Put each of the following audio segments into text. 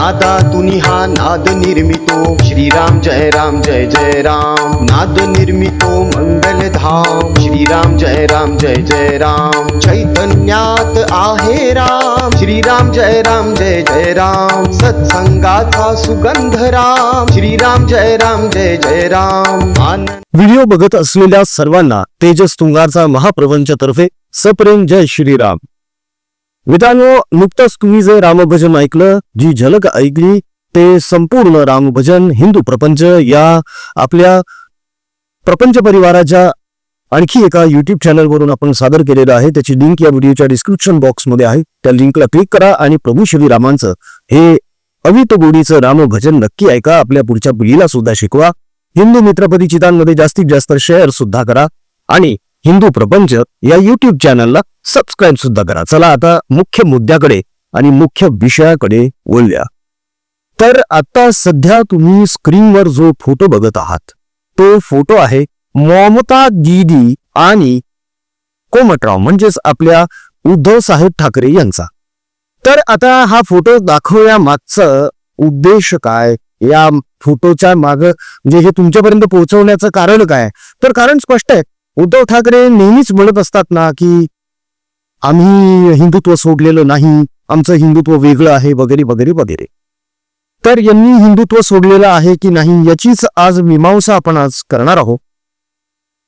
नादा तुनी हा नाद निर्मितो। श्रीराम जय राम जय जय राम। नाद निर्मितो मंगल धाम। श्रीराम जय राम जय जय राम। चैतन्यात आहे राम। श्रीराम जय राम जय जय राम। सत्संगाचा सुगंध राम। श्रीराम जय राम जय जय राम। व्हिडिओ बघत असलेल्या सर्वांना तेजस तुंगारचा महाप्रपंचतर्फे सप्रेम जय श्रीराम. मित्रांनो नुकतंच तुम्ही जे रामभजन ऐकलं जी झलक ऐकली ते संपूर्ण रामभजन हिंदू प्रपंच या आपल्या प्रपंच परिवाराच्या आणखी एका युट्यूब चॅनलवरून आपण सादर केलेलं आहे. त्याची लिंक या व्हिडिओच्या डिस्क्रिप्शन बॉक्समध्ये आहे. त्या लिंकला क्लिक करा आणि प्रभू श्रीरामांचं हे अवित गोडीचं रामभजन नक्की ऐका. आपल्या पुढच्या पिढीला सुद्धा शिकवा. हिंदू मित्रपती चितांमध्ये जास्तीत जास्त शेअर सुद्धा करा. आणि हिंदू प्रपंच या युट्यूब चॅनलला सबस्क्राईब सुद्धा करा. चला आता मुख्य मुद्द्याकडे आणि मुख्य विषयाकडे वळूया. तर आता सध्या तुम्ही स्क्रीनवर जो फोटो बघत आहात तो फोटो आहे ममता दीदी आणि कोमटराव म्हणजेच आपल्या उद्धव साहेब ठाकरे यांचा. तर आता हा फोटो दाखवण्या मागचं उद्देश काय? या फोटोच्या माग म्हणजे हे तुमच्यापर्यंत पोहोचवण्याचं कारण काय? तर कारण स्पष्ट आहे उद्धव ठाकरे नेहमीच म्हणत असतात ना की आम्ही हिंदुत्व सोडलेलं नाही आमचं हिंदुत्व वेगळं आहे वगैरे वगैरे वगैरे. तर यांनी हिंदुत्व सोडलेलं आहे की नाही याचीच आज मीमांसा आपण आज करणार आहोत.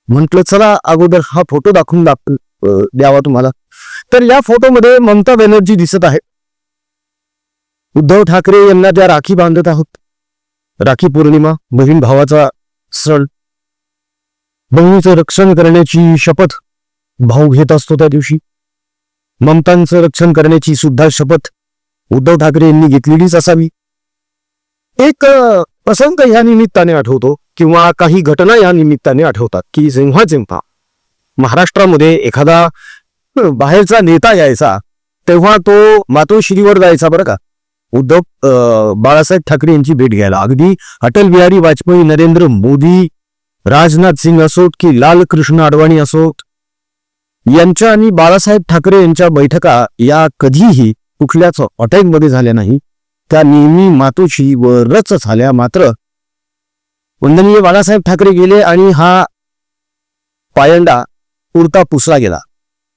म्हटलं चला अगोदर हा फोटो दाखवून दाख द्यावा तुम्हाला. तर या फोटोमध्ये ममता बॅनर्जी दिसत आहे उद्धव ठाकरे यांना त्या राखी बांधत आहोत राखी पौर्णिमा बहीण भावाचा सण बहिणीचं रक्षण करण्याची शपथ भाऊ घेत असतो त्या दिवशी. ममतांचं रक्षण करण्याची सुद्धा शपथ उद्धव ठाकरे यांनी घेतलेलीच असावी. एक प्रसंग या निमित्ताने आठवतो किंवा काही घटना या निमित्ताने आठवतात की जेव्हा जेव्हा महाराष्ट्रामध्ये एखादा बाहेरचा नेता यायचा तेव्हा तो मातोश्रीवर जायचा बरं का. उद्धव बाळासाहेब ठाकरे यांची भेट घ्यायला. अगदी अटल बिहारी वाजपेयी नरेंद्र मोदी राजनाथ सिंग असोत की लालकृष्ण अडवाणी असोत यांच्या आणि बाळासाहेब ठाकरे यांच्या बैठका या कधीही कुठल्याच हॉटेलमध्ये झाल्या नाही. त्या नेहमी मातोश्रीवरच झाल्या मात्र वंदनीय बाळासाहेब ठाकरे गेले आणि हा पायंडा पुरता पुसला गेला.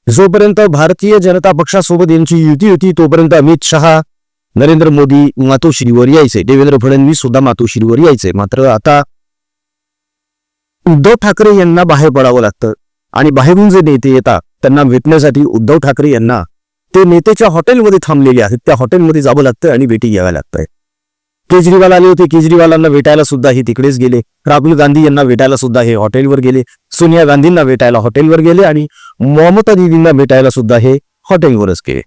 जोपर्यंत भारतीय जनता पक्षासोबत यांची युती होती तोपर्यंत अमित शहा नरेंद्र मोदी मातोश्रीवर यायचे. देवेंद्र फडणवीस सुद्धा मातोश्रीवर यायचे. मात्र आता उद्धव ठाकरे यांना बाहेर पडावं लागतं. आणि बाहेरून जे नेते येतात त्यांना भेटण्यासाठी उद्धव ठाकरे यांना ते नेतेच्या हॉटेलमध्ये थांबलेले आहेत. त्या हॉटेलमध्ये जावं लागतं आणि भेटी घ्याव्या लागतंय. केजरीवाल आले होते. केजरीवालांना भेटायला सुद्धा हे तिकडेच गेले. राहुल गांधी यांना भेटायला सुद्धा हे हॉटेलवर गेले. सोनिया गांधींना भेटायला हॉटेलवर गेले आणि ममता दिदींना भेटायला सुद्धा हे हॉटेलवरच गेले.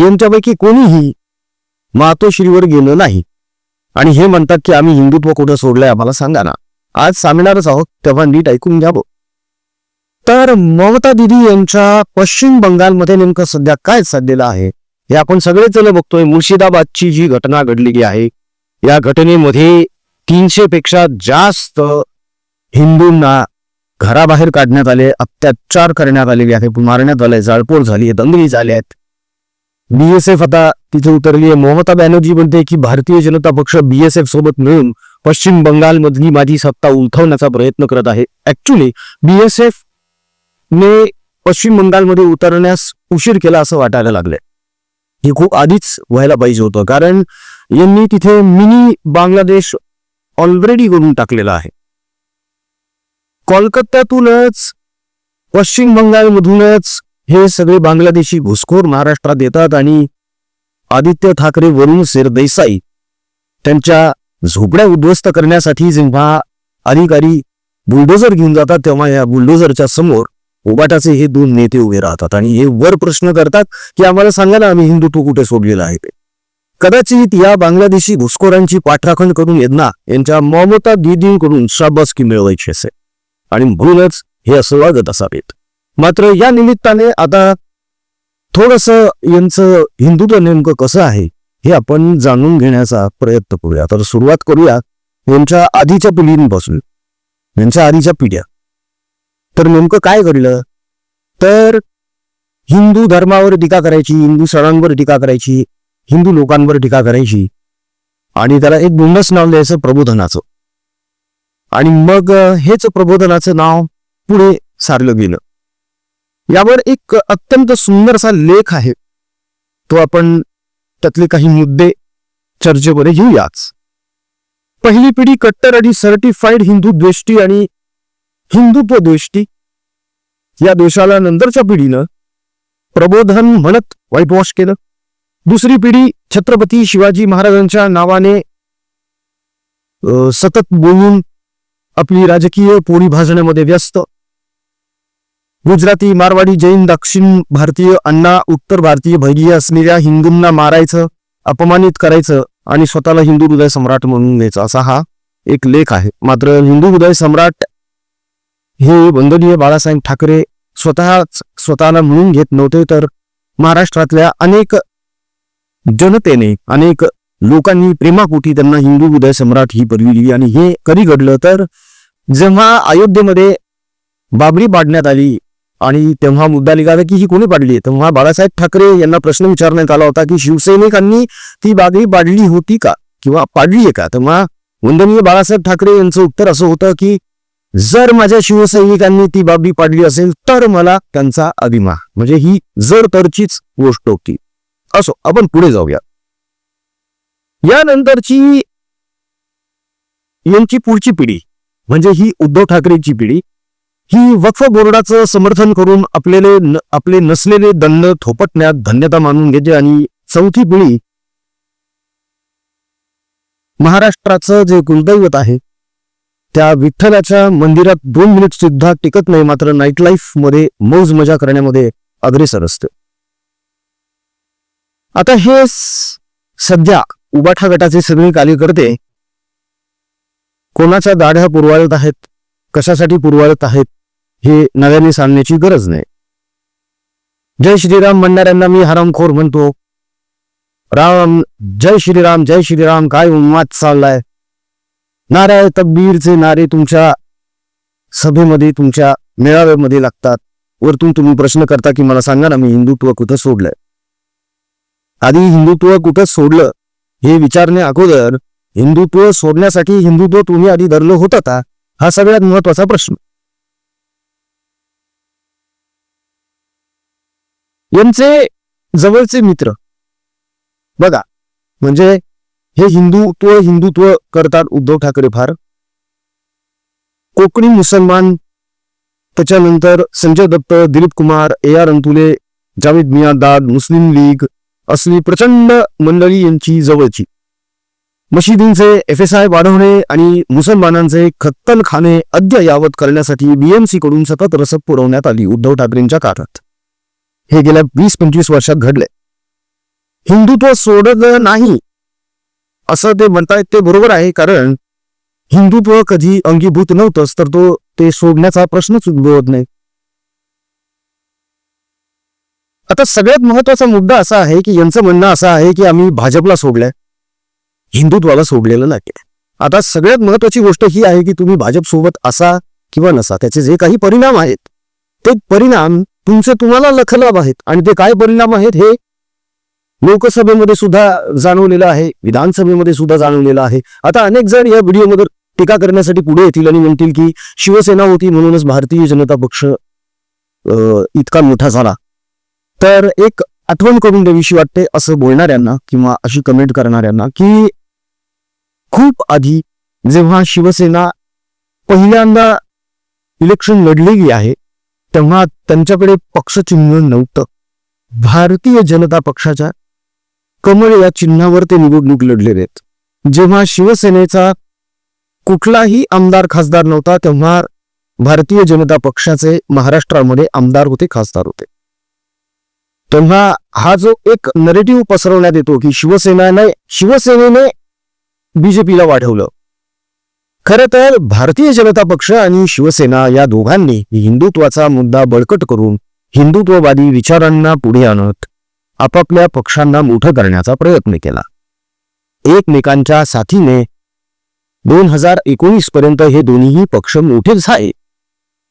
यांच्यापैकी कोणीही मातोश्रीवर गेलं नाही. आणि हे म्हणतात की आम्ही हिंदुत्व कुठं सोडलंय आम्हाला सांगा ना. आज सांगणारच आहोत. तेव्हा नीट ऐकून घ्यावं तर ममता दिदी यांच्या पश्चिम बंगालमध्ये नेमकं सध्या काय चाललेलं आहे हे आपण सगळेच जण बघतोय. मुर्शिदाबादची जी घटना घडलेली आहे या घटनेमध्ये तीनशे पेक्षा जास्त हिंदूंना घराबाहेर काढण्यात आले अत्याचार करण्यात आलेले आहे मारण्यात आले जाळपोळ झाली आहे दंगली झाल्या आहेत. बीएसएफ आता तिथे उतरली आहे. ममता बॅनर्जी म्हणते की भारतीय जनता पक्ष बीएसएफ सोबत मिळून पश्चिम बंगालमधली माझी सत्ता उलथवण्याचा प्रयत्न करत आहे. ऍक्च्युली बीएसएफ ने पश्चिम बंगालमध्ये उतरण्यास उशीर केला असं वाटायला लागलंय. हे खूप आधीच व्हायला पाहिजे होतं कारण यांनी तिथे मिनी बांगलादेश ऑलरेडी करून टाकलेला आहे. कोलकात्यातूनच पश्चिम बंगालमधूनच हे सगळे बांगलादेशी घुसखोर महाराष्ट्रात येतात आणि आदित्य ठाकरे वरुण सरदेसाई त्यांच्या झोपड्या उद्ध्वस्त करण्यासाठी जेव्हा अधिकारी बुलडोझर घेऊन जातात तेव्हा या बुलडोझरच्या समोर उबाटाचे हे दोन नेते उभे राहतात आणि हे वर प्रश्न करतात की आम्हाला सांगा ना आम्ही हिंदुत्व कुठे सोडलेलं आहे ते. कदाचित या बांगलादेशी घुसखोरांची पाठराखण करून यज्ञा यांच्या ममता दिदींकडून शाबासकी मिळवायची असे आणि म्हणूनच हे असं वागत असावेत. मात्र या निमित्ताने आता थोडस यांचं हिंदुत्व नेमकं कसं आहे हे आपण जाणून घेण्याचा प्रयत्न करूया. तर सुरुवात करूया यांच्या आधीच्या पिढींपासून. यांच्या आधीच्या पिढ्या. तर नेमकं काय घडलं? तर हिंदू धर्मावर टीका करायची हिंदू सणांवर टीका करायची हिंदू लोकांवर टीका करायची आणि त्याला एक बोनस नाव द्यायचं प्रबोधनाचं. आणि मग हेच प्रबोधनाचं नाव पुढे सारलं गेलं. यावर एक अत्यंत सुंदरसा लेख आहे. तो आपण त्यातले काही मुद्दे चर्चेमध्ये घेऊयाच. पहिली पिढी कट्टर आणि सर्टिफाईड हिंदू द्वेष्टी आणि हिंदुत्व द्वेष्टी या देशाला नंतरच्या पिढीनं प्रबोधन म्हणत व्हाईटवॉश केलं. दुसरी पिढी छत्रपती शिवाजी महाराजांच्या नावाने सतत बोलून आपली राजकीय पोळी भाजण्यामध्ये व्यस्त. गुजराती मारवाडी जैन दक्षिण भारतीय अण्णा उत्तर भारतीय भैर्य असलेल्या हिंदूंना मारायचं अपमानित करायचं आणि स्वतःला हिंदू हृदय सम्राट म्हणून घ्यायचं असा हा एक लेख आहे. मात्र हिंदू हृदय सम्राट हे वंदनीय बाळासाहेब ठाकरे स्वतःच स्वतःला म्हणून घेत नव्हते तर महाराष्ट्रातल्या अनेक जनतेने अनेक लोकांनी प्रेमापोटी त्यांना हिंदू उदय सम्राट ही पदवी दिली आणि हे कधी घडलं? तर जेव्हा अयोध्येमध्ये बाबरी पाडण्यात आली आणि तेव्हा मुद्दा निघाला की ही कोणी पाडली? तेव्हा बाळासाहेब ठाकरे यांना प्रश्न विचारण्यात आला होता की शिवसैनिकांनी ती बाबरी पाडली होती का? किंवा पाडली आहे का? तेव्हा वंदनीय बाळासाहेब ठाकरे यांचं उत्तर असं होतं की जर माझ्या शिवसैनिकांनी ती बाबी पाडली असेल तर मला त्यांचा अभिमान. म्हणजे ही जर तरचीच गोष्ट होती. असो आपण पुढे जाऊया. यानंतरची यांची पुढची पिढी म्हणजे ही उद्धव ठाकरेची पिढी ही वक्फ बोर्डाचं समर्थन करून आपलेले आपले नसलेले दंड थोपटण्यात धन्यता मानून घेते आणि चौथी पिढी महाराष्ट्राचं जे कुलदैवत आहे त्या विठ्ठलाच्या मंदिरात दोन मिनिट सुद्धा टिकत नाही मात्र नाईट लाईफमध्ये मौज मजा करण्यामध्ये अग्रेसर असते. आता हे सध्या उबाठा गटाचे सगळे कार्यकर्ते कोणाच्या दाढ्या पुरवाळत आहेत कशासाठी पुरवाळत आहेत हे नव्याने सांगण्याची गरज नाही. जय श्रीराम म्हणणाऱ्यांना मी हरामखोर म्हणतो. राम जय श्रीराम जय श्रीराम काय उन्माद चाललाय? नारा तब्बीरचे नारे तुमच्या सभेमध्ये तुमच्या मेळाव्यामध्ये लागतात. वरतून तुम्ही प्रश्न करता की मला सांगा ना मी हिंदुत्व कुठं सोडलंय? आधी हिंदुत्व कुठं सोडलं हे विचारणे अगोदर हिंदुत्व सोडण्यासाठी हिंदुत्व तुम्ही आधी धरलं होतं का? हा सगळ्यात महत्त्वाचा प्रश्न. यांचे जवळचे मित्र. बघा म्हणजे हे हिंदुत्व हिंदुत्व करतात उद्धव ठाकरे फार. कोकणी मुसलमान त्याच्यानंतर Sanjay Dutt Dilip Kumar A R Antulay Javed Miandad Muslim league असली प्रचंड मंडळी यांची जवळची. मशिदींचे एफ एस आय वाढवणे आणि मुसलमानांचे खत्तलखाने अद्ययावत करण्यासाठी बीएमसी कडून सतत रसद पुरवण्यात आली उद्धव ठाकरेंच्या काळात हे गेल्या वीस पंचवीस वर्षात घडले. हिंदुत्व सोडलं नाही. असं ते म्हणतायत ते बरोबर आहे कारण हिंदुत्व कधी अंगीभूत नव्हतंच तर तो ते सोडण्याचा प्रश्नच उद्भवत नाही. आता सगळ्यात महत्त्वाचा मुद्दा असा आहे की यांचं म्हणणं असं आहे की आम्ही भाजपला सोडलंय. हिंदुत्वाला सोडलेलं नाही आता सगळ्यात महत्वाची गोष्ट ही आहे की तुम्ही भाजप सोबत असा किंवा नसा त्याचे जे काही परिणाम आहेत ते परिणाम तुमचे तुम्हाला लखलाभ आहेत. आणि ते काय परिणाम आहेत हे लोकसभेमध्ये सुद्धा जाणवलेलं आहे विधानसभेमध्ये सुद्धा जाणवलेलं आहे. आता अनेक जण या व्हिडिओमध्ये टीका करण्यासाठी पुढे येतील आणि म्हणतील की शिवसेना होती म्हणूनच भारतीय जनता पक्ष इतका मोठा झाला. तर एक आठवण करून द्यावीशी वाटते असं बोलणाऱ्यांना किंवा अशी कमेंट करणाऱ्यांना की खूप आधी जेव्हा शिवसेना पहिल्यांदा इलेक्शन लढलेली आहे तेव्हा त्यांच्याकडे पक्षचिन्ह नव्हतं. भारतीय जनता पक्षाच्या कमळ या चिन्हावर ते निवडणूक लढलेले आहेत. जेव्हा शिवसेनेचा कुठलाही आमदार खासदार नव्हता तेव्हा भारतीय जनता पक्षाचे महाराष्ट्रामध्ये आमदार होते खासदार होते. तेव्हा हा जो एक नरेटिव्ह पसरवण्यात येतो की शिवसेनाने शिवसेनेने बीजेपीला वाढवलं. खरं तर भारतीय जनता पक्ष आणि शिवसेना या दोघांनी हिंदुत्वाचा मुद्दा बळकट करून हिंदुत्ववादी विचारांना पुढे आणत आपापल्या पक्षांना मोठं करण्याचा प्रयत्न केला. एकमेकांच्या साथीने दोन हजार एकोणीस पर्यंत हे दोन्हीही पक्ष मोठे झाले.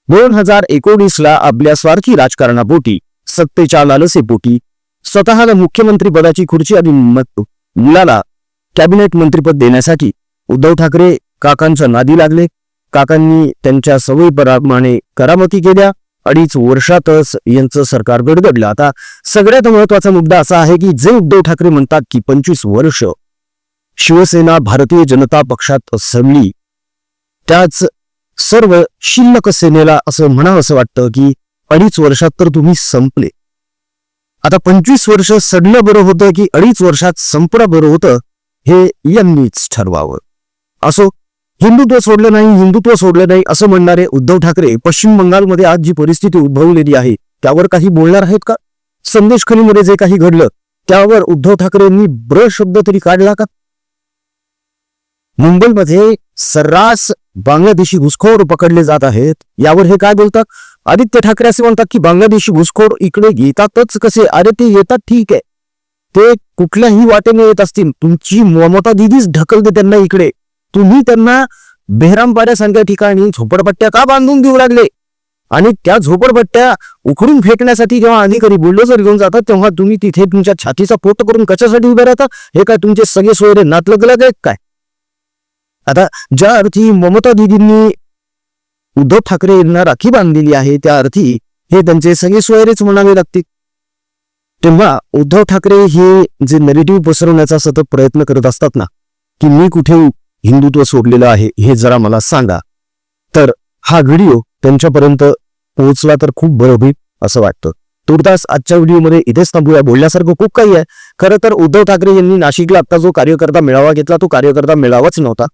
दोन हजार एकोणीसला आपल्या स्वार्थी राजकारणापोटी सत्तेच्या लालसेपोटी स्वतःला मुख्यमंत्री पदाची खुर्ची आणि मत मुलाला कॅबिनेट मंत्रीपद देण्यासाठी उद्धव ठाकरे काकांच्या नादी लागले. काकांनी त्यांच्या सवयीप्रमाणे करामती केल्या. अडीच वर्षातच यांचं सरकार गडगडलं. आता सगळ्यात महत्त्वाचा मुद्दा असा आहे की जे उद्धव ठाकरे म्हणतात की पंचवीस वर्ष शिवसेना भारतीय जनता पक्षात सडली त्याच सर्व शिल्लक सेनेला असं म्हणावं असं वाटतं की अडीच वर्षात तर तुम्ही संपले. आता पंचवीस वर्ष सडलं बरं होतं की अडीच वर्षात संपणं बरं होतं हे यांनीच ठरवावं. असो हिंदुत्व सोडलं नाही हिंदुत्व सोडलं नाही असं म्हणणारे उद्धव ठाकरे पश्चिम बंगालमध्ये आज जी परिस्थिती उद्भवलेली आहे त्यावर काही बोलणार आहेत का? संदेश खलीमध्ये जे काही घडलं त्यावर उद्धव ठाकरेंनी ब्र शब्द तरी काढला का? मुंबईमध्ये सर्रास बांगलादेशी घुसखोर पकडले जात आहेत यावर हे काय बोलतात? आदित्य ठाकरे असे म्हणतात की बांगलादेशी घुसखोर इकडे येतातच कसे? अरे ते येतात ठीक आहे. ते कुठल्याही वाटेने येत असतील तुमची ममता दिदीच ढकलते त्यांना इकडे. तुम्ही त्यांना बेहरामपाड्यासारख्या ठिकाणी झोपडपट्ट्या का बांधून देऊ लागले? आणि त्या झोपडपट्ट्या उखडून फेकण्यासाठी जेव्हा अधिकारी बुलडोजर घेऊन जातात तेव्हा तुम्ही तिथे तुमच्या छातीचा पोट करून कशासाठी उभे राहता? हे काय तुमचे सगळे सोयरे नातलगलग आहेत काय? आता ज्या अर्थी ममता दिदींनी उद्धव ठाकरे यांना राखी बांधलेली आहे त्या अर्थी हे त्यांचे सगळे सोयरेच म्हणावे लागतील. तेव्हा उद्धव ठाकरे हे जे नेरेटिव्ह पसरवण्याचा सतत प्रयत्न करत असतात ना की मी कुठे हिंदुत्व सोडलेलं आहे हे जरा मला सांगा. तर हा व्हिडिओ त्यांच्यापर्यंत पोहोचला तर खूप बरं होईल असं वाटतं. तुर्तास आजच्या व्हिडिओमध्ये इथेच थांबूया. बोलण्यासारखं खूप काही आहे. खरं तर उद्धव ठाकरे यांनी नाशिकला आता जो कार्यकर्ता मेळावा घेतला तो कार्यकर्ता मेळावाच नव्हता.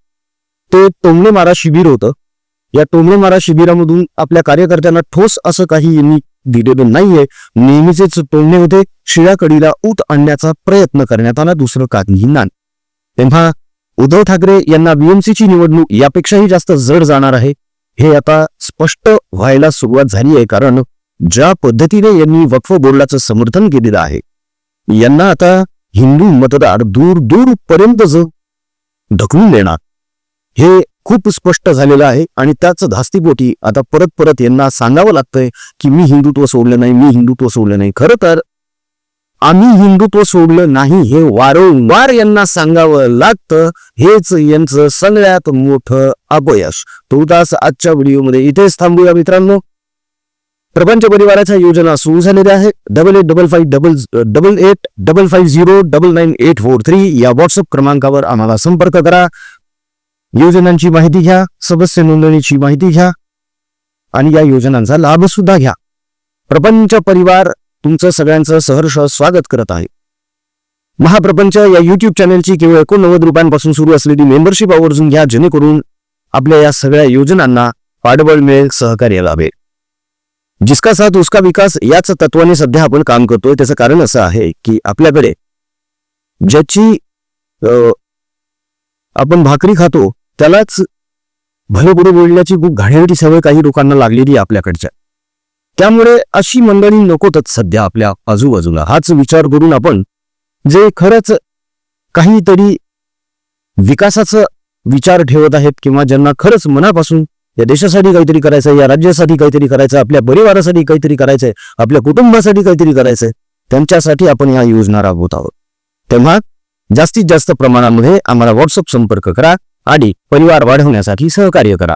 ते टोमणे मारा शिबिर होतं. या टोमणे मारा शिबिरामधून आपल्या कार्यकर्त्यांना ठोस असं काही यांनी दिलेलं नाहीये. नेहमीचेच टोमणे होते. शिळाकडीला ऊत आणण्याचा प्रयत्न करण्यात आला दुसरं काहीही नाही. तेव्हा उद्धव ठाकरे यांना बीएमसीची निवडणूक यापेक्षाही जास्त जड जाणार आहे हे आता स्पष्ट व्हायला सुरुवात झाली आहे कारण ज्या पद्धतीने यांनी वक्फ बोर्डाचं समर्थन केलेलं आहे यांना आता हिंदू मतदार दूर दूर पर्यंत ढकलून देणार. हे खूप स्पष्ट झालेलं आहे आणि त्याच धास्तीपोटी आता परत परत यांना सांगावं लागतंय की मी हिंदुत्व सोडलं नाही मी हिंदुत्व सोडलं नाही. खरं तर आम्ही हिंदुत्व सोडलं नाही हे वारंवार यांना सांगावं लागतं. हेच यांचं सगळ्यात मोठं अपयश. तुर्तास आजच्या व्हिडिओमध्ये इथेच थांबूया मित्रांनो. प्रपंच परिवाराच्या योजना सुरू झालेल्या आहेत. Double eight double five double double eight double five zero double nine eight four three या व्हॉट्सअप क्रमांकावर आम्हाला संपर्क करा. योजनांची माहिती घ्या सदस्य नोंदणीची माहिती घ्या आणि या योजनांचा लाभ सुद्धा घ्या. प्रपंच परिवार तुमचं सगळ्यांचं सहर्ष स्वागत करत आहे. महाप्रपंच या युट्यूब चॅनलची केवळ एकोणनव्वद रुपयांपासून सुरू असलेली मेंबरशिप आवर्जून घ्या जेणेकरून आपल्या या सगळ्या योजनांना पाठबळ मिळेल सहकार्य लाभेल. जिसका साथ उसका विकास याच तत्वाने सध्या आपण काम करतोय त्याचं कारण असं आहे की आपल्याकडे ज्याची आपण भाकरी खातो त्यालाच भले बोलण्याची खूप घाणेरडी सवय काही लोकांना लागलेली आहे आपल्याकडच्या. त्यामुळे अशी मंडळी नकोतच सध्या आपल्या आजूबाजूला. हाच विचार करून आपण जे खरंच काहीतरी विकासाचा विचार ठेवत आहेत किंवा ज्यांना खरंच मनापासून या देशासाठी काहीतरी करायचंय या राज्यासाठी काहीतरी करायचं आपल्या परिवारासाठी काहीतरी करायचंय आपल्या कुटुंबासाठी काहीतरी करायचंय त्यांच्यासाठी आपण या योजना राबवत आहोत. तेव्हा जास्तीत जास्त प्रमाणामध्ये आम्हाला व्हॉट्सअप संपर्क करा आणि परिवार वाढवण्यासाठी सहकार्य करा.